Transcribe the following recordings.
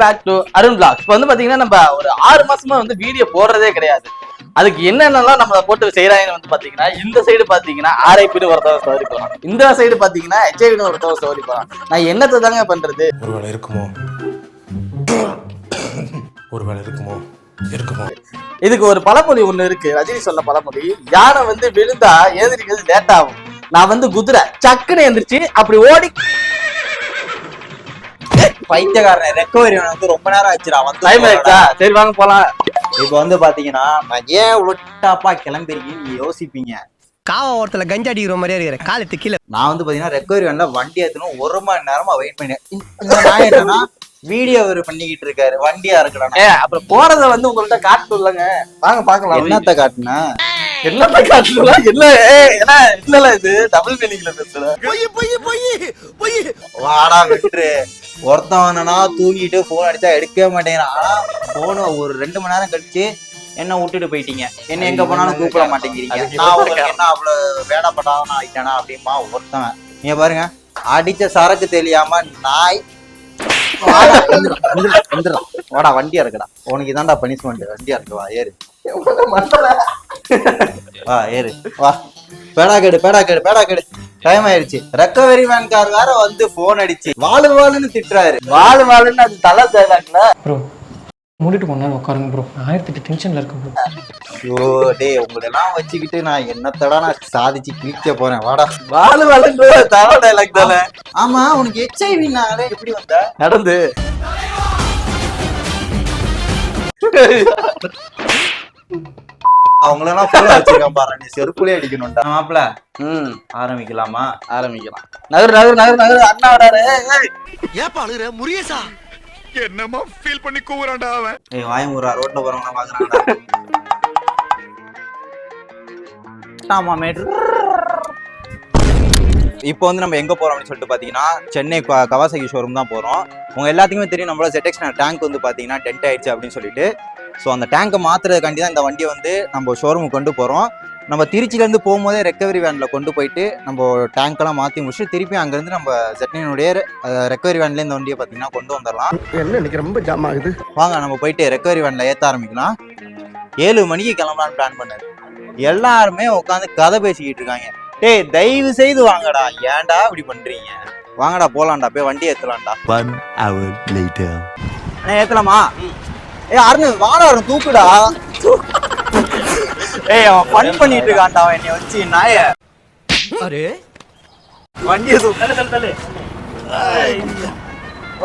Back to Arun black இப்போ வந்து பாத்தீங்கன்னா நம்ம ஒரு ஆறு மாசமா வந்து வீடியோ போடுறதே கிடையாது. அதுக்கு என்னென்னலாம் நம்ம போட்டு செய்யறாங்கன்னு வந்து பாத்தீங்கன்னா இந்த சைடு பாத்தீங்கன்னா ஆர்ஐபின்னு ஒருத்தவங்க ஸ்டோரி போறான் இந்த சைடு பாத்தீங்கன்னா ஹெச்ஐவின்னு ஒருத்தவங்க ஸ்டோரி போறான் நான் என்னத்தை தாங்க பண்றது? ஒருவேளை இருக்குமோ? ஒருவேளை இருக்குமோ? இருக்குமோ? இதுக்கு ஒரு பழமொழி ஒண்ணு இருக்கு. ரஜினி சொன்ன பழமொழி யானை வந்து விழுந்தா எழுந்திரிக்கிறது லேட் ஆகும். நான் வந்து குதிரை சக்குன்னு எந்திரிச்சு அப்படி ஓடி பைத்தியக்காரன் ரெக்கவரி வந்து ரொம்ப நேரம் ஆச்சுடா வந்து டைம் ஆயிடுச்சா? சரி வாங்க போலாம். இப்போ வந்து பாத்தீங்கன்னா நான் ஏன் உள்டாப்பா கிளம்பிருக்கீங்க நீங்க யோசிப்பீங்க. காவா ஓரத்துல கஞ்சா அடிக்கிற மாதிரியே இருக்கிற காலத்து கீழே. நான் வந்து பாத்தீங்கன்னா ரெக்கவரி வேன்ல வண்டி ஏத்தணும் ஒரு மணி நேரமா வெயிட் பண்ணி இந்த நான் என்னன்னா வீடியோ அவர் பண்ணிக்கிட்டு இருக்காரு வண்டியா இருக்கடா ஏ அப்புறம் போறத வந்து உங்கள்ட்ட காட்டுலங்க வாங்க பாக்கலாம். என்னத்த காட்டுன? என்னத்த காட்டுல என்ன ஏ என்ன இல்லல இது? டபுள் மீனிங்ல பேசுற. வாடா விட்டுரு. ஒருத்தவனா தூங்கிட்டு போன் அடிச்சா எடுக்கவே மாட்டேங்கிறான். ஆனா போன ஒரு ரெண்டு மணி நேரம் கழிச்சு என்ன விட்டுட்டு போயிட்டீங்க. என்ன எங்க போனாலும் கூப்பிட மாட்டேங்கிறீங்க. நான் உங்களுக்கு என்ன அவ்வளவு வேடப்படாதவனா ஆயிட்டேனா அப்படிமா ஒருத்தவன். நீங்க பாருங்க அடிச்ச சரக்கு தெரியாம நாய். வாடா வண்டியா இருக்குடா. உனக்கு இதான்டா பனிஷ்மெண்ட் வண்டியா இருக்கு வா ஏறு. வா ஏறு. வா. பேடா கேடு பேடா கேடு பேடா கேடு. டைம் ஆயிருச்சு ரெக்கவரி வேன்கார் வேற வந்து போன் அடிச்சு. வாழு வாழுன்னு திட்டுறாரு. வாழ் வாழ்ன்னு அது தலை தேடாக்கல ப்ரோ மூடிட்டு நேரம் உட்காருங்க ப்ரோ எட்டு டென்ஷன்ல இருக்கேன் ப்ரோ ஐயோ டேய் உங்களெல்லாம் வச்சுக்கிட்டு நான் என்னத்தடா நான் சாதிச்சு கிழிக்க போறேன். வாடா. வாழ் வாழ்ன்ற தலை டைலாக் தானே. ஆமா உனக்கு ஹெச்ஐவினாலே எப்படி வந்த? நடந்து. அவங்களெல்லாம் போன் வச்சிருக்கேன் பாரு. நீ செருப்புலே அடிக்கணும்டா. மாப்பிள ம். ஆரம்பிக்கலாமா? ஆரம்பிக்கலாம். நகர் நகர் நகர் நகர். அண்ணா வராரு. ஏய். என்னமா ஃபீல் பண்ணி கூவுறான்டா அவன். ஏய் வாயமுறா. ரோட்ல போறவங்க பாக்குறாங்கடா ஆமா மேட் இப்போ வந்து நம்ம எங்க போறோம் அப்படின்னு சொல்லிட்டு பாத்தீங்கன்னா சென்னை க- கவாசகி ஷோரூம் தான் போறோம். உங்க எல்லாத்துக்குமே தெரியும் நம்மளோட ZX டேங்க் வந்து பாத்தீங்கன்னா டென்ட் ஆயிடுச்சு அப்படின்னு சொல்லிட்டு. ஸோ அந்த டேங்கை மாத்துறதுக்காண்டி தான் இந்த வண்டியை வந்து நம்ம ஷோரூமுக்கு கொண்டு போறோம். நம்ம திருச்சில இருந்து போகும்போதே ரெக்கவரி வேன்ல கொண்டு போயிட்டு நம்ம டேங்க்கெல்லாம் மாத்தி முடிச்சுட்டு திருப்பி அங்கிருந்து நம்ம ஜெட்னினுடைய ரெக்கவரி வேன்ல இந்த வண்டியை பாத்தீங்கன்னா கொண்டு வந்துடலாம் என்ன இன்னைக்கு ரொம்ப ஜாம் ஆகுது? வாங்க நம்ம போயிட்டு ரெக்கவரி வேன்ல ஏத்த ஆரம்பிக்கலாம். ஏழு மணிக்கு கிளம்பலாம்னு பிளான் பண்ணாரு. எல்லாருமே உட்காந்து கதை பேசிக்கிட்டு இருக்காங்க. டேய் தயவு செய்து வாங்கடா. ஏன்டா இப்படி பண்றீங்க? வாங்கடா போலாம்டா போய் வண்டி ஏத்தலாம்டா. One ஏய் அருண் வாடா அருண் தூக்குடா. ஏய் அவன் ஃபன் பண்ணிட்டு இருக்கான்டா அவன் என்னை வச்சு நாய. அரே வண்டியை தூக்கு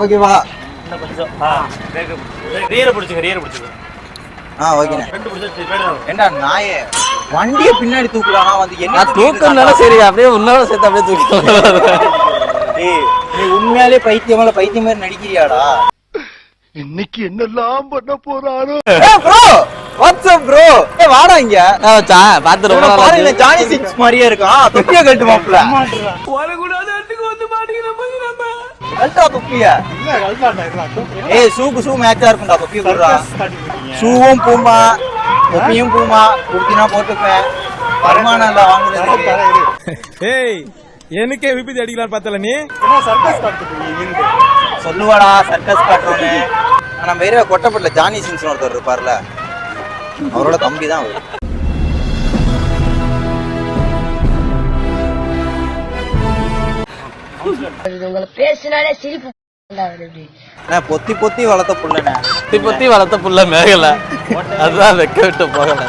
ஓகேவா ஆ ஓகேண்ணே ஏண்டா நாயே? வண்டியை பின்னாடி தூக்குறானா வந்து என்ன நான் தூக்கம்னால சரி அப்படியே உன்னோட சேர்த்து அப்படியே தூக்கி ஏய், நீ உண்மையாலே பைத்தியம் மேல பைத்தியம் மாதிரி நடிக்கிறியாடா? இன்னைக்கு என்னெல்லாம் பண்ண போறாரோ? ப்ரோ வாட்ஸ்அப் ப்ரோ ஏ வாடா இங்க. பார்த்து ரொம்ப இவனை நாள் பாரு ஆச்சு. இவன் ஜானி சிக்ஸ் மாதிரியே இருக்கான் தொப்பிய கட்டு மாப்ள கல்ட்டா தொப்பிய. ஏய் ஷூக்கு ஷூ மேட்சா இருக்கும்டா தொப்பி போடுறா ஷூவும் பூமா தொப்பியும் பூமா குடுத்தினா போட்டுப்பேன். வருமானம் இல்ல வாங்குறது ஏய் எனக்கே விபத்து அடிக்கலாம் பார்த்தல நீ? சொல்லுவாடா சர்க்கஸ் காட்டுறோன்னு நம்ம ஏரியா கொட்டப்பட்டுல ஜானி சிங்ஸ் ஒருத்தர் இருப்பார்ல. அவரோட தம்பி தான் அவரு. பொத்தி பொத்தி வளர்த்த புள்ளனே பொத்தி பொத்தி வளர்த்த புள்ள மேகல. அதுதான் வெக்க விட்டு போகல.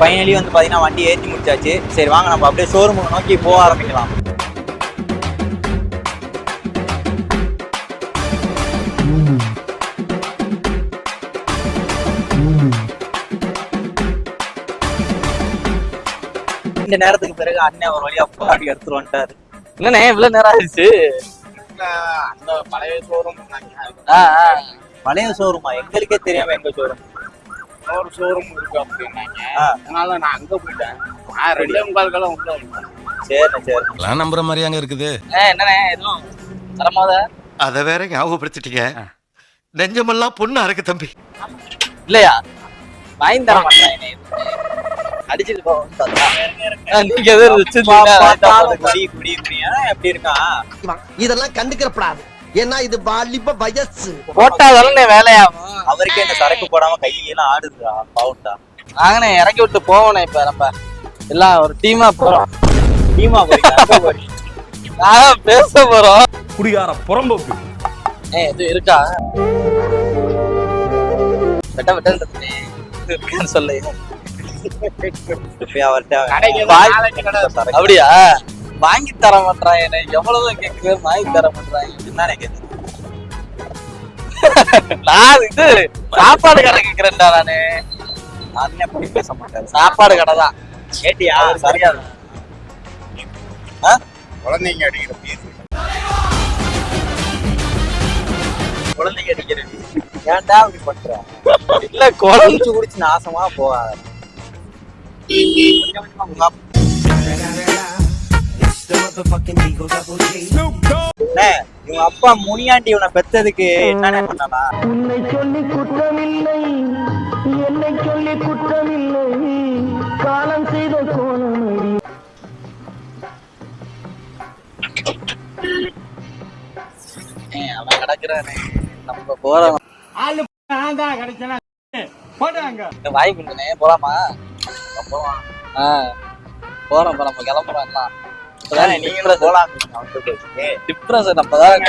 ஃபைனலி வந்து பாத்தீங்கன்னா வண்டி ஏத்தி முடிச்சாச்சு. சரி வாங்க நம்ம அப்படியே ஷோரூம் நோக்கி போக ஆரம்பிக்கலாம். இந்த நேரத்துக்கு பிறகு அண்ணன் ஒரு வழியா பாடி எடுத்துட்டு வந்துட்டாரு. என்னண்ணே இவ்வளவு நேரம் ஆயிடுச்சு? அந்த பழைய ஷோரூம். பழைய ஷோரூமா எங்களுக்கே தெரியாம எங்க ஷோரூம் ஒரு ஷோரூம் இருக்கு அப்படின்னாங்க. அதனால நான் அங்க போயிட்டேன். நான் ரெண்டே முக்கால்கெல்லாம் உள்ள வந்துட்டேன் சரிண்ணே சரி நம்புற மாதிரியாங்க இருக்குது. ஏ, என்னண்ணே எதுவும் தரமாத? அத வேற ஞாபகப்படுத்திட்டீங்க. நெஞ்சமெல்லாம் பொண்ணு அறக்கு தம்பி. இல்லையா? வாங்கி தர மாட்டேன் அடிச்சிட்டு போவோம் இதெல்லாம் கண்டுக்கிறப்படாது. ஏன்னா இது வாலிப வயசு. போட்டா தானே வேலையாகும். அவருக்கே இந்த சரக்கு போடாம கையெல்லாம் ஆடுதுடா பாவுண்டா. நாங்கனே இறக்கி விட்டு போவோனே இப்ப நம்ம. எல்லாம் ஒரு டீமா போறோம். டீமா போறீங்க. நான் பேச போறோம். குடிகார புறம்போக்கு ஏ இது இருக்கா? வெட்ட வெட்ட இருக்கான்னு சொல்லு. அப்படியா? வாங்கி தர மாட்டாங்க என்ன. எவ்வளவு கேக்குது வாங்கி தர மாட்டாங்க கேக்குது. நான் இது சாப்பாடு கடை கேக்குறேன்டா நானு. நானே அப்படி பேச மாட்டேன். சாப்பாடு கடை தான். கேட்டியா? சரியா குழந்தைங்க அடிக்கிற பீஸ் குழந்தைங்க அடிக்கிறது ஏன்டா அப்படி பண்ற? இல்ல குழந்தை குடிச்சு நாசமா போகாத. உங்க இவங்க அப்பா முனியாண்டி இவனை பெத்ததுக்கு என்னென்ன பண்ணனா? உன்னை சொல்லி குற்றமில்லை என்னை சொல்லி குற்றமில்லை. காலம் செய்த கோலமடி. அவன் கிடக்குறானே. நம்ம போறோம். வாங்கி கொடுங்கண்ணே போலாமா? போலாம் ஆ. போறோம் போறோம். நம்ம கிளம்புறோம் எல்லாம். நீங்களும் போலாம் டிப்ரெஷன் நம்ம தான்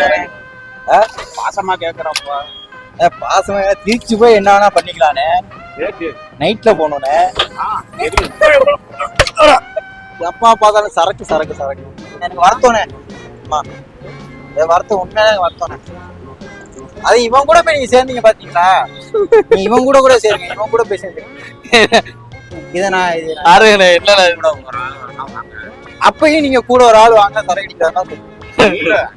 பாசமா கேக்குறப்பா. பாசமா திருச்சி போய் என்ன வேணா பண்ணிக்கலானே. நைட்ல போனோனே எப்பா பார்த்தாலும் சரக்கு சரக்கு சரக்கு. எனக்கு வருத்தோனே அம்மா வருத்தம் உண்மையான வருத்தோனே அது இவன் கூட போய் நீங்க சேர்ந்தீங்க பாத்தீங்களா? நீ இவன் கூட கூட சேருங்க இவன் கூட போய் சேர்ந்துங்க இதை நான் என்னண்ணே கூட போறேன். அப்பயும் நீங்க கூட ஒரு ஆள் வாங்க சரக்கு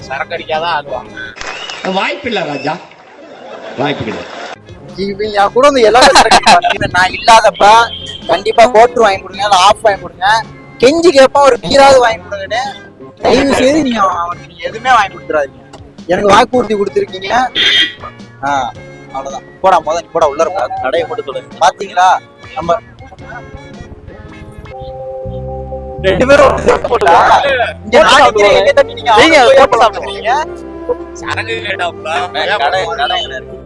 சரக்கு அடிக்காதான் ஆடுவாங்க வாய்ப்பில்லை ராஜா. வாய்ப்பு என் கூட வந்து எல்லாரும் நான் இல்லாதப்ப கண்டிப்பா கோட்டர் வாங்கி கொடுங்க இல்ல ஆஃப் வாங்கி கொடுங்க. கெஞ்சி கேட்பா ஒரு பீராவது வாங்கி கொடுங்கன்னு. தயவு செய்து நீங்க அவனுக்கு நீங்க எதுவுமே வாங்கி கொடுத்துறாதீங்க எனக்கு வாக்குறுதி கொடுத்துருக்கீங்க. ஆ அவ்வளவுதான். போடா முதல்ல நீ போடா உள்ள கடையை போட்டு சொல்லுங்க பாத்தீங்களா? நம்ம என்னை தட்டி நீங்க போட்டு சாப்பிடுறீங்க சரக்கு கேட்டாப்ல கடை கடை இருக்கு.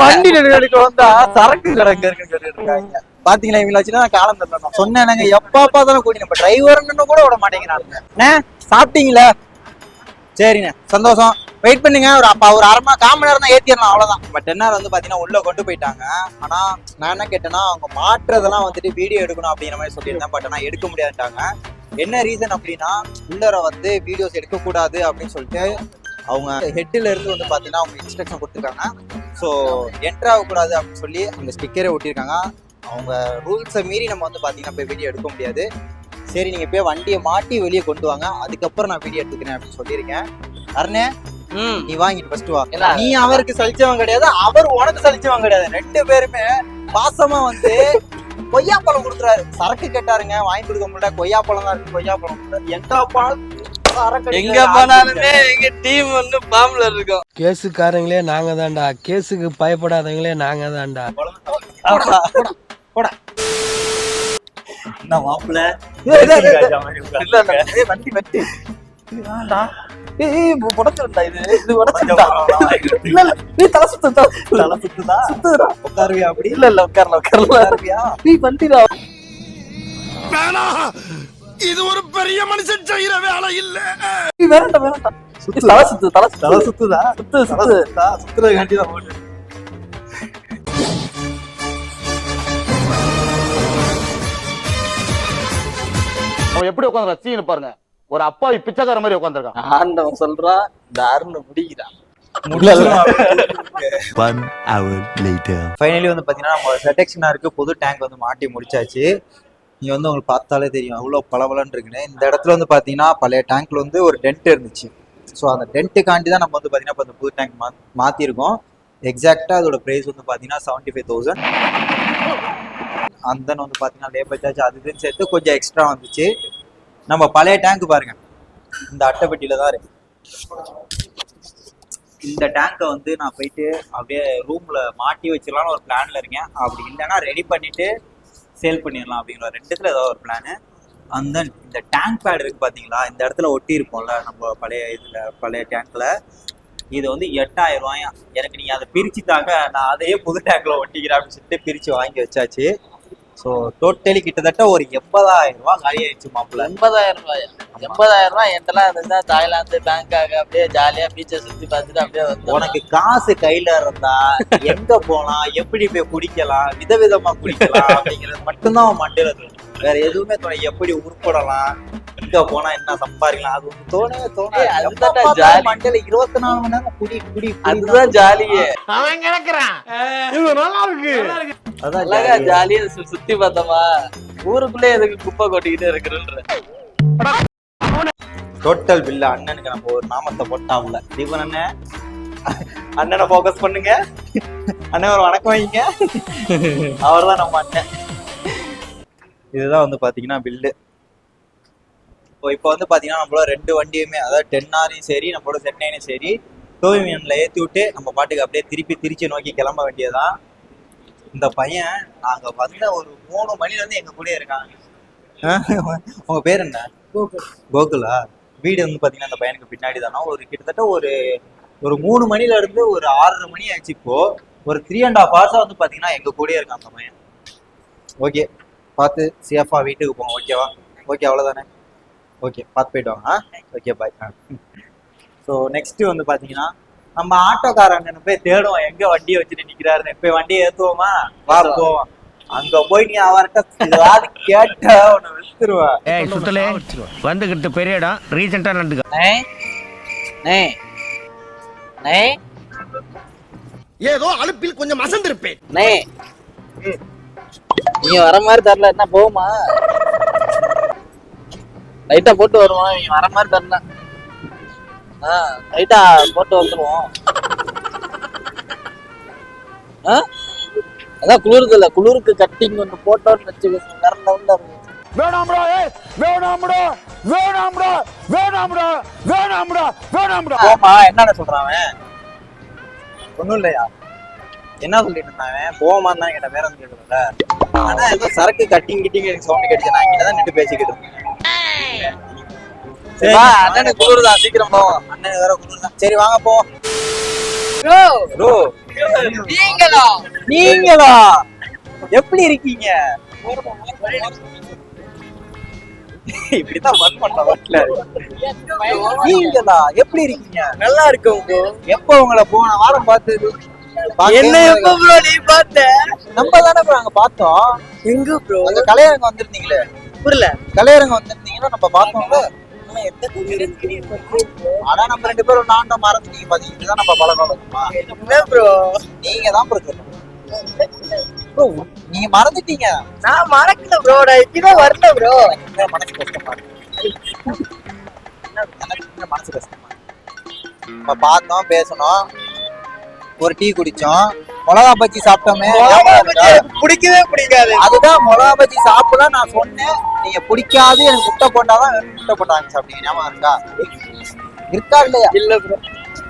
வண்டி எடுக்க வந்தா சரக்கு கிடக்கு இருக்காங்க. பாத்தீங்களா காலம் தரணும் சொன்னேனுங்க எப்ப பார்த்தாலும் கூடி நம்ம டிரைவர்னு கூட விட மாட்டேங்கிறாங்க அண்ணே சாப்பிட்டீங்களா? சரிண்ணே. சந்தோஷம். வெயிட் பண்ணுங்க. ஒரு அப்பா ஒரு அரை மணி கால் நேரம் தான் ஏத்திடலாம் அவ்வளோதான் பட் என்ன வந்து பார்த்தீங்கன்னா உள்ளே கொண்டு போயிட்டாங்க. ஆனால் நான் என்ன கேட்டேன்னா அவங்க மாற்றுறதெல்லாம் வந்துட்டு வீடியோ எடுக்கணும் அப்படிங்கிற மாதிரி சொல்லியிருந்தேன் பட் ஆனால் எடுக்க முடியாதுட்டாங்க என்ன ரீசன் அப்படின்னா உள்ளர வந்து வீடியோஸ் எடுக்கக்கூடாது அப்படின்னு சொல்லிட்டு அவங்க ஹெட்டில் இருந்து வந்து பார்த்தீங்கன்னா அவங்க இன்ஸ்ட்ரக்ஷன் கொடுத்துருக்காங்க. ஸோ என்ட்ரு ஆகக்கூடாது அப்படின்னு சொல்லி அந்த ஸ்டிக்கரே ஒட்டியிருக்காங்க. அவங்க ரூல்ஸை மீறி நம்ம வந்து பார்த்தீங்கன்னா போய் வீடியோ எடுக்க முடியாது. சரி நீங்கள் போய் வண்டியை மாட்டி வெளியே கொண்டு வாங்க. அதுக்கப்புறம் நான் வீடியோ எடுத்துக்கிறேன் அப்படின்னு சொல்லியிருக்கேன். அருணே ம். நீ வாங்கிட்டு ஃபர்ஸ்ட் வா? நீ அவருக்கு சலிச்சவன் கிடையாது அவர் உனக்கு சலிச்சவன் கிடையாது. ரெண்டு பேருமே பாசமா வந்து கொய்யாப்பழம் கொடுத்துறாரு. சரக்கு கேட்டாருங்க வாங்கி கொடுக்க முடியல. கொய்யாப்பழம் தான் இருக்கு கொய்யாப்பழம் கொடுத்தாரு. எங்க பழம் எங்க. போனாலுமே எங்க டீம் வந்து பாம்புல இருக்கும். கேஸுக்காரங்களே நாங்க தான்டா கேஸுக்கு பயப்படாதவங்களே நாங்க தான்டா போடா. என்ன மாப்பிள்ள வண்டி வண்டி? ஏய், உடைச்சிருந்தா இது. இது உடைச்சிருந்தா இல்ல இல்ல. நீ தலை சுத்து தலை சுத்து. தலை சுத்துதா? சுத்துதுடா. உட்காருவியா அப்படி? இல்ல இல்ல உட்காரல உட்காரல. உட்காருவியா? நீ வண்டிடா. இது ஒரு பெரிய மனுஷன் செய்யற வேலை இல்ல. நீ வேறண்டா வேறண்டா தலை சுத்து தலை சுத்து. தலை சுத்துதா? சுத்து சுத்து. சுத்துறதுக்காண்டி தான் போட்டு அவன் எப்படி உட்காந்து ரசிகன்னு பாருங்க. ஒரு அப்பாவி பிச்சைக்கார மாதிரி உட்காந்துருக்கான் ஆண்டவன் சொல்றா hour later. ஃபைனலி வந்து பார்த்தீங்கன்னா நம்ம செட்டெக்ஷனாருக்கு புது டேங்க் வந்து மாட்டி முடிச்சாச்சு. நீங்க வந்து உங்களுக்கு பார்த்தாலே தெரியும் அவ்வளோ பளபளன்னு இருக்குன்னு. இந்த இடத்துல வந்து பார்த்தீங்கன்னா பழைய டேங்க்ல வந்து ஒரு டென்ட் இருந்துச்சு. ஸோ அந்த டென்ட்டுக்காண்டி தான் நம்ம வந்து பார்த்தீங்கன்னா இப்போ இந்த புது டேங்க் மா மாற்றிருக்கோம் எக்ஸாக்டாக அதோட ப்ரைஸ் வந்து பார்த்தீங்கன்னா செவன்ட்டி ஃபைவ் தௌசண்ட் அந்த வந்து பார்த்தீங்கன்னா லேபர் சார்ஜ் அது இதுன்னு சேர்த்து கொஞ்சம் எக்ஸ்ட்ரா வந்துச்சு. நம்ம பழைய டேங்க் பாருங்க. இந்த அட்டைப்பட்டியில தான் இருக்கு. இந்த டேங்கை வந்து நான் போயிட்டு அப்படியே ரூம்ல மாட்டி வச்சிடலாம்னு ஒரு பிளான்ல இருக்கேன். அப்படி இல்லைன்னா ரெடி பண்ணிட்டு சேல் பண்ணிடலாம் அப்படிங்கிற ரெண்டுத்துல ஏதாவது ஒரு பிளானு அண்ட் தென் இந்த டேங்க் பேட் இருக்கு பாத்தீங்களா? இந்த இடத்துல ஒட்டி இருப்போம்ல நம்ம பழைய இதுல பழைய டேங்க்ல இது வந்து எட்டாயிரம் ரூபாயா? எனக்கு நீங்க அதை பிரிச்சு தாங்க நான் அதையே புது டேங்க்ல ஒட்டிக்கிறேன் அப்படின்னு சொல்லிட்டு பிரிச்சு வாங்கி வச்சாச்சு. ஸோ டோட்டலி கிட்டத்தட்ட ஒரு எண்பதாயிரம் ரூபாய் காலி ஆயிடுச்சு மாப்பிள்ள. எண்பதாயிரம் ரூபாயா. எண்பதாயிரம் ரூபாய் என்கிட்டலாம் இருந்தா தாய்லாந்து பேங்காக் அப்படியே ஜாலியா பீச்சை சுத்தி பார்த்துட்டு அப்படியே வந்து உனக்கு காசு கையில இருந்தா எங்க போலாம் எப்படி போய் குடிக்கலாம் விதவிதமா குடிக்கலாம் அப்படிங்கிறது மட்டும்தான் அவன் மண்டையில தோணும். வேற எதுவுமே தோணும் எப்படி உருப்படலாம் எங்க போனா என்ன சம்பாதிக்கலாம் அது ஒண்ணு தோணவே தோணாது. ஜாலி. மண்டையில இருபத்தி நாலு மணி நேரம் குடி குடி குடி அதுதான் ஜாலியே அவன் கிடக்குறான். இது நல்லா இருக்கு. அதான். ஜாலியா சுத்தி பார்த்தோமா? ஊருக்குள்ளே எதுக்கு குப்பை கொட்டிக்கிட்டே இருக்கிறன்ற. டோட்டல் பில்ல அண்ணனுக்கு நம்ம ஒரு நாமத்தை போட்டாம்ல தீபன் அண்ணன் அண்ணனை ஃபோக்கஸ் பண்ணுங்க. அண்ணன் ஒரு வணக்கம் வைங்க. அவர்தான் நம்ம அண்ணன். இதுதான் வந்து பாத்தீங்கன்னா பில்லு இப்போ இப்போ வந்து பாத்தீங்கன்னா நம்மளோட ரெண்டு வண்டியுமே அதாவது டென் ஆரையும் சரி நம்மளோட சென்னையும் சரி டோவியன்ல ஏத்தி விட்டு நம்ம பாட்டுக்கு அப்படியே திருப்பி திருச்சி நோக்கி கிளம்ப வேண்டியதுதான். இந்த பையன் நாங்க வந்த ஒரு மூணு மணில இருந்து எங்க கூட இருக்காங்க. உங்க பேர் என்ன? கோகுலா. வீடு வந்து பாத்தீங்கன்னா அந்த பையனுக்கு பின்னாடி தானே ஒரு கிட்டத்தட்ட ஒரு ஒரு மூணு மணில இருந்து ஒரு ஆறரை மணி ஆச்சு இப்போ. ஒரு த்ரீ அண்ட் ஹாஃப் ஹவர்ஸா வந்து பாத்தீங்கன்னா எங்க கூடயே இருக்கான் அந்த பையன். ஓகே. பார்த்து சேஃபா வீட்டுக்கு போங்க ஓகேவா ஓகே அவ்வளவுதானே? ஓகே பார்த்து போயிட்டு வாங்க ஓகே பாய் ஸோ நெக்ஸ்ட் வந்து பாத்தீங்கன்னா நம்ம ஆட்டோக்காரங்க போய் தேடுவோம். எங்க வண்டியை வச்சுட்டு நிக்கிறாருன்னு. போய் வண்டியை ஏத்துவோமா? வா போவோம். அங்க போய் நீ அவர்கிட்ட ஏதாவது கேட்ட உன்னை வித்துருவேன் ஏய் சுத்தலே வந்துகிட்டு பெரிய இடம். ரீசெண்டா நடந்துக்க. நே நே நே. ஏதோ அலுப்பில் கொஞ்சம் அசந்திருப்பேன். நே. வர மாதிரி தரல என்ன போகுமா? லைட்டா போட்டு வருவோம் நீங்க வர மாதிரி தரல ஆ லைட்டா போட்டு வந்துருவோம். ஆ? அதான் குளிருது இல்ல குளிருக்கு கட்டிங் ஒன்று போட்டோன்னு வச்சுக்கோங்க வேற லெவல்ல இருக்கு வேணாம்டா ஏய் வேணாம்டா வேணாம்டா வேணாம்டா வேணாம்டா வேணாம்டா போமா என்னன்னு சொல்றான் அவன்? ஒண்ணும் இல்லையா? என்ன சொல்லிட்டு இருந்தான் அவன்? போமா தான் கேட்ட வேற எதுவும் கேட்டதில்ல ஆனா ஏதோ சரக்கு கட்டிங் கிட்டிங் எனக்கு சவுண்ட் கேட்டுச்சு. நான் இங்கே தான் நின்று பேசிக்கிட்டு இருந்தேன் அண்ணனுக்கு குளிருதான் சீக்கிரம் போவோம் அண்ணன் வேற குளிர்தான். சரி வாங்க போ. ப்ரோ நீங்களா? நீங்களா? எப்படி இருக்கீங்க? இப்படித்தான் ஒர்க் வீட்டுல நீங்களா? எப்படி இருக்கீங்க? நல்லா இருக்கும் எப்போ உங்களை போன வாரம் பார்த்தது? என்ன எப்ப ப்ரோ நீ பார்த்த? நம்ம தானே ப்ரோ அங்க பார்த்தோம். எங்க ப்ரோ கலையரங்கம் வந்திருந்தீங்களே. புரியல கலையரங்கம் வந்திருந்தீங்கன்னா நம்ம பார்த்தோம்ல. ஆனா நம்ம ரெண்டு பேரும் நாண்ட மறந்துட்டீங்க பாத்தீங்க. இதுதான் நம்ம பழக்கம் ப்ரோ நீங்க தான் ப்ரோ நீங்க மறந்துட்டீங்க. நான் மறக்கல ப்ரோ நான் இப்பதான் வரல ப்ரோ மனசு கஷ்டமா இருக்கு. மனசு கஷ்டமா பார்த்தோம் பேசணும். ஒரு டீ குடிச்சோம். மிளகா பஜ்ஜி சாப்பிட்டோமே? பிடிக்கவே பிடிக்காது. அதுதான் மிளகா பஜ்ஜி சாப்பிட நான் சொன்னேன். நீங்க பிடிக்காது. எனக்கு முட்டை போட்டாதான் முட்டை போட்டாங்க சாப்பிட்டீங்க ஞாபகம் இருக்கா? இருக்கா இல்லையா? இல்ல ப்ரோ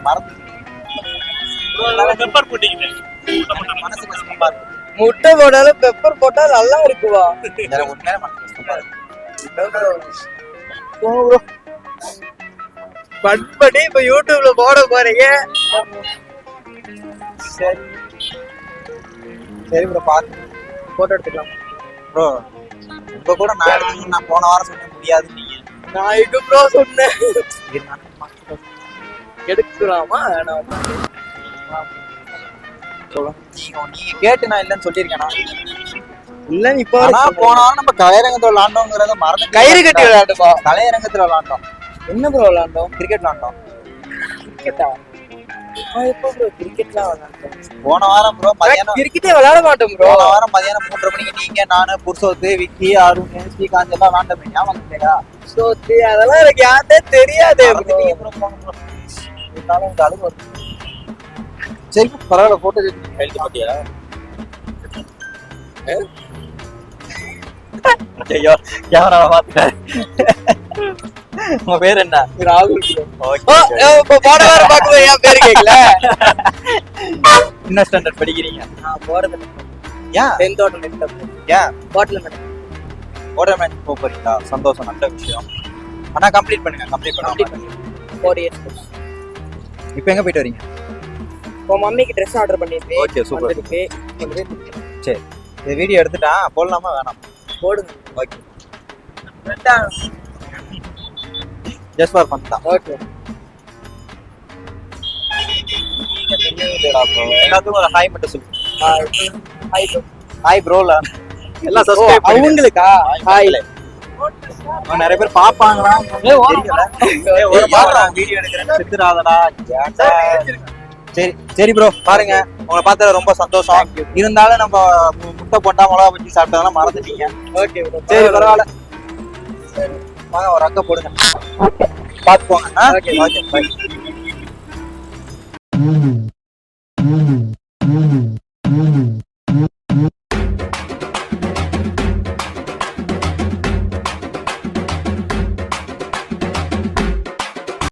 மறந்து. மனசு கஷ்டமா இருக்கு. முட்டை போட்டாலும் பெப்பர் போட்டா நல்லா இருக்குவா? உண்மையில மனசு கஷ்டமா இருக்கு. பண்படி இப்ப யூடியூப்ல போட போறீங்க. சரி. சரி ப்ரோ பார்த்து போட்டோ எடுத்துக்கலாம். ப்ரோ உங்க கூட நான் எடுக்கணும்னு நான் போன வாரம் சொன்ன முடியாது நீங்க. நான் இது ப்ரோ சொன்னேன். எடுக்கலாமா கேட்டு நான் இல்லைன்னு சொல்லியிருக்கேனா இல்ல இப்ப போன வாரம் நம்ம கலையரங்கத்துல விளாண்டோங்கிறத மறந்து கயிறு கட்டி விளையாடுமா கலையரங்கத்துல விளாண்டோம். என்ன ப்ரோ விளையாண்டோம் கிரிக்கெட் விளாண்டோம். கிரிக்கெட்டா போன வாரம் ப்ரோ மதியானம் கிரிக்கெட்டே விளையாட மாட்டோம் ப்ரோ போன வாரம் மதியானம் மூன்றரை மணிக்கு நீங்க நானு புருஷோத்து விக்கி அருண் ஸ்ரீகாந்த் எல்லாம் விளாண்டோம் ஞாபகம் இல்லையா சோத்தி அதெல்லாம் எனக்கு யார்ட்டே தெரியாதே. இருந்தாலும் இந்த அழுகு வருது. சரி பரவாயில்ல போட்டோ கைது பாட்டியா ஐயோ பார்த்துட்டேன் உங்க பேர் என்ன? ராகுல். போன வாரம் என் பேர் கேட்கல என்ன ஸ்டாண்டர்ட் படிக்கிறீங்க? நான் போறது ஏன்? டென்த் ஓட்டல் ஏன்? பாட்டில் மேடம் ஓடர் மேட்ச் போக போறீங்களா? சந்தோஷம் நல்ல விஷயம். ஆனா கம்ப்ளீட் பண்ணுங்க கம்ப்ளீட் பண்ணாம ஃபோர் இயர்ஸ் இப்போ எங்க போயிட்டு வரீங்க? இப்போ மம்மிக்கு ட்ரெஸ் ஆர்டர் பண்ணியிருக்கேன் ஓகே சூப்பர் சரி. இந்த வீடியோ எடுத்துட்டான் போடலாமா வேணாம்? போடுங்க. ஓகே ஜஸ்ட் ஃபார் ஃபன் தான். ஓகே எல்லாத்துக்கும் ஒரு ஹாய் மட்டும் சொல்லு. ஹாய் ஹாய் ப்ரோல எல்லாம் சப்ஸ்கிரைப் அவங்களுக்கா? ஹாய் நிறைய பேர் பாப்பாங்களா வீடியோ எடுக்கிறேன்னு செத்துறாதடா. ஏன்டா? சரி சரி ப்ரோ பாருங்க. உங்களை பார்த்ததுல ரொம்ப சந்தோஷம். இருந்தாலும் நம்ம முட்டை போட்டா மிளகா பச்சி சாப்பிட்டதெல்லாம் மறந்துட்டீங்க. ஓகே சரி பரவாயில்ல. வாங்க ஒரு அக்கா போடுங்க. பார்த்து போங்க. ஆ? Okay. Okay bye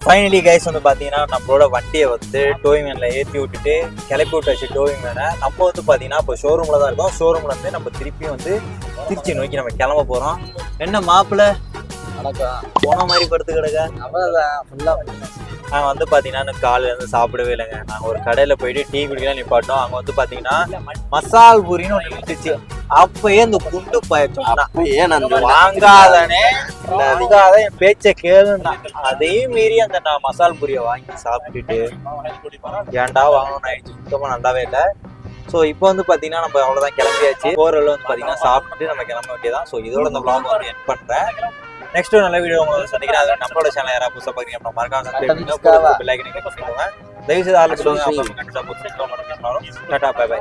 finally guys வந்து பார்த்தீங்கன்னா நம்மளோட வண்டியை வந்து டோயிங் வேனில் ஏற்றி விட்டுட்டு கிளப்பி விட்டாச்சு டோயிங் வேனை நம்ம வந்து பார்த்தீங்கன்னா இப்போ ஷோரூமில் தான் இருக்கோம். ஷோரூம்ல இருந்து நம்ம திருப்பியும் வந்து திருச்சி நோக்கி நம்ம கிளம்ப போகிறோம் என்ன மாப்பிள்ள? போன மாதிரி படுத்து கிடக்க. நாங்கள் வந்து பார்த்தீங்கன்னா எனக்கு காலையில இருந்து சாப்பிடவே இல்லைங்க. நாங்கள் ஒரு கடையில் போயிட்டு டீ குடிக்கலாம் நிப்பாட்டோம் அங்கே வந்து பார்த்தீங்கன்னா மசால் பூரின்னு ஒன்று இருந்துச்சு. அப்பயே இந்த குண்டு பயச்சோம் வாங்காதனே வாங்காத என் பேச்சை கேளுன்னா. அதையும் மீறி அந்த நான் மசால் பூரியை வாங்கி சாப்பிட்டுட்டு ஏன்டா வாங்கணும்னு ஆயிடுச்சு. சுத்தமாக நல்லாவே இல்லை. ஸோ இப்போ வந்து பார்த்தீங்கன்னா நம்ம அவ்வளோதான் கிளம்பியாச்சு. போரில் வந்து பார்த்தீங்கன்னா சாப்பிட்டுட்டு நம்ம கிளம்ப வேண்டியதான் ஸோ இதோட இந்த vlog வந்து என் பண்ணுறேன் நெக்ஸ்ட் ஒரு நல்ல வீடியோ உங்களுக்கு சந்திக்கிறேன். அது நம்மளோட சேனல் யாராவது புதுசாக பார்க்குறீங்க அப்புறம் மறக்காம subscribe பண்ணுங்க. பெல் ஐக்கனை click பண்ணிக்கோங்க தயவு செய்து ஆள் சொல்லுங்க. அப்போ கண்டிப்பாக டாடா பை பை